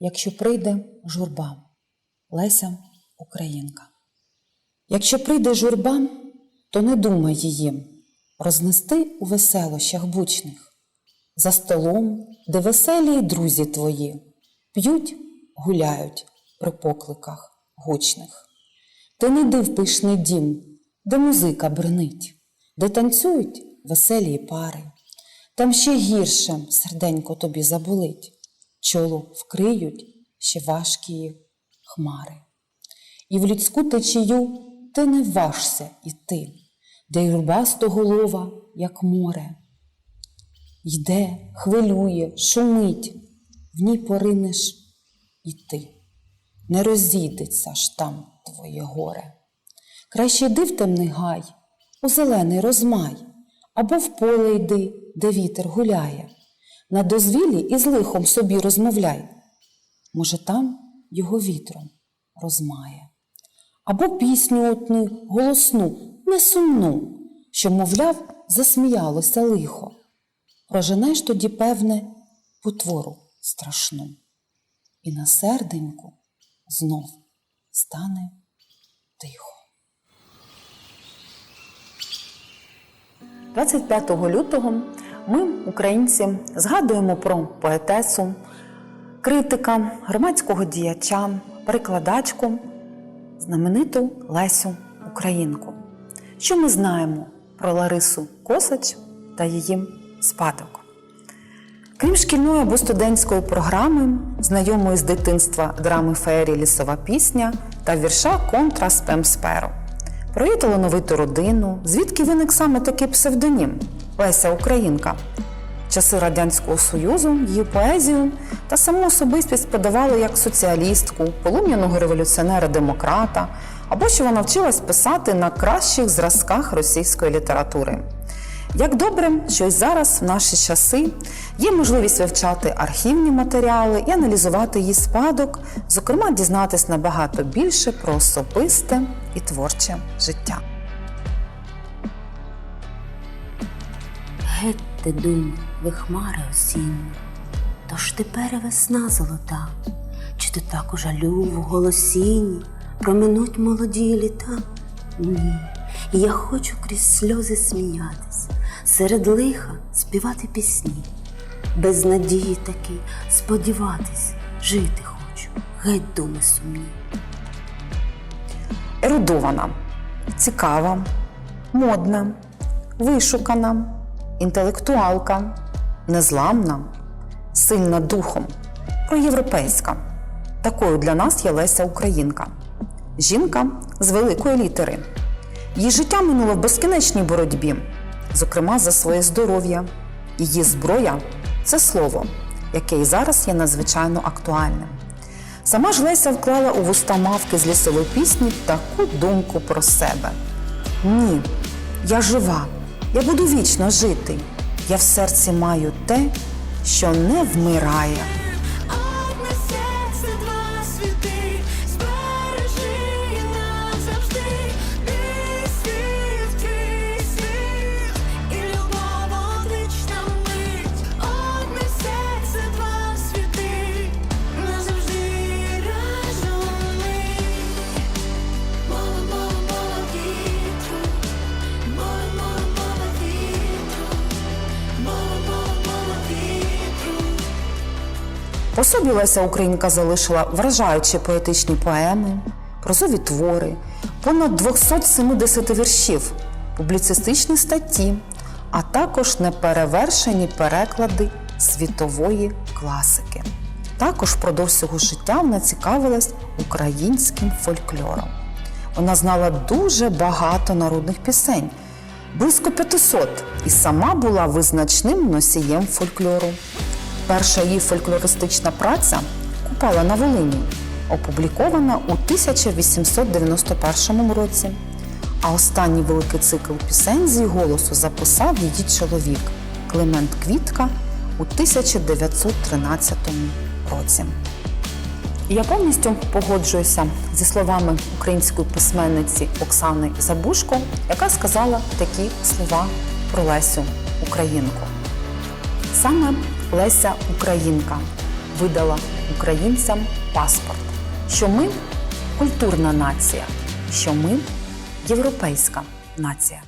якщо прийде журба. Леся Українка. Якщо прийде журба, то не думай її рознести у веселощах бучних, за столом, де веселі друзі твої, п'ють, гуляють при покликах гучних. Ти не див пишний дім, де музика бренить, де танцюють веселі пари. Там ще гірше серденько тобі заболить, чоло вкриють ще важкі хмари. І в людську течію ти не важся іти, де юрба стоголова, як море. Йде, хвилює, шумить, в ній поринеш і ти. Не розійдеться ж там твоє горе. Краще йди в темний гай, у зелений розмай, або в поле йди, де вітер гуляє. На дозвіллі із лихом собі розмовляй. Може, там його вітром розмає. Або пісню отну, голосну, не сумну, що, мовляв, засміялося лихо. Проженеш тоді, певне, потвору страшну, і на серденьку знов стане тихо. 25 лютого ми, українці, згадуємо про поетесу, критика, громадського діяча, перекладачку, знамениту Лесю Українку. Що ми знаємо про Ларису Косач та її спадок? Крім шкільної або студентської програми, знайомої з дитинства драми феєрі Лісова пісня та вірша Контра Спемсперо. Про її талановиту родину, звідки виник саме такий псевдонім Леся Українка. Часи Радянського Союзу її поезію та саму особистість подавали як соціалістку, полум'яного революціонера-демократа, або що вона вчилась писати на кращих зразках російської літератури. Як добре, що й зараз, в наші часи, є можливість вивчати архівні матеріали і аналізувати її спадок, зокрема, дізнатись набагато більше про особисте і творче життя. Геть ти дум, ви хмари осінні, тож тепер весна золота, чи ти так у жалю в голосінні? Проминуть молоді літа? Ні, я хочу крізь сльози сміятись, серед лиха співати пісні, без надії таки сподіватись, жити хочу, геть думи сумні. Ерудована, цікава, модна, вишукана, інтелектуалка, незламна, сильна духом, проєвропейська. Такою для нас є Леся Українка. Жінка з великої літери. Її життя минуло в безкінечній боротьбі, зокрема за своє здоров'я. Її зброя це слово, яке і зараз є надзвичайно актуальним. Сама ж Леся вклала у вуста мавки з лісової пісні таку думку про себе: Ні, я жива, я буду вічно жити. Я в серці маю те, що не вмирає. По Українка залишила вражаючі поетичні поеми, прозові твори, понад 270 віршів, публіцистичні статті, а також неперевершені переклади світової класики. Також впродовж свого життя вона цікавилась українським фольклором. Вона знала дуже багато народних пісень, близько 500, і сама була визначним носієм фольклору. Перша її фольклористична праця Купала на Волині, опублікована у 1891 році. А останній великий цикл пісень з її голосу записав її чоловік Климент Квітка у 1913 році. Я повністю погоджуюся зі словами української письменниці Оксани Забушко, яка сказала такі слова про Лесю Українку. Саме Леся Українка видала українцям паспорт, що ми культурна нація, що ми європейська нація.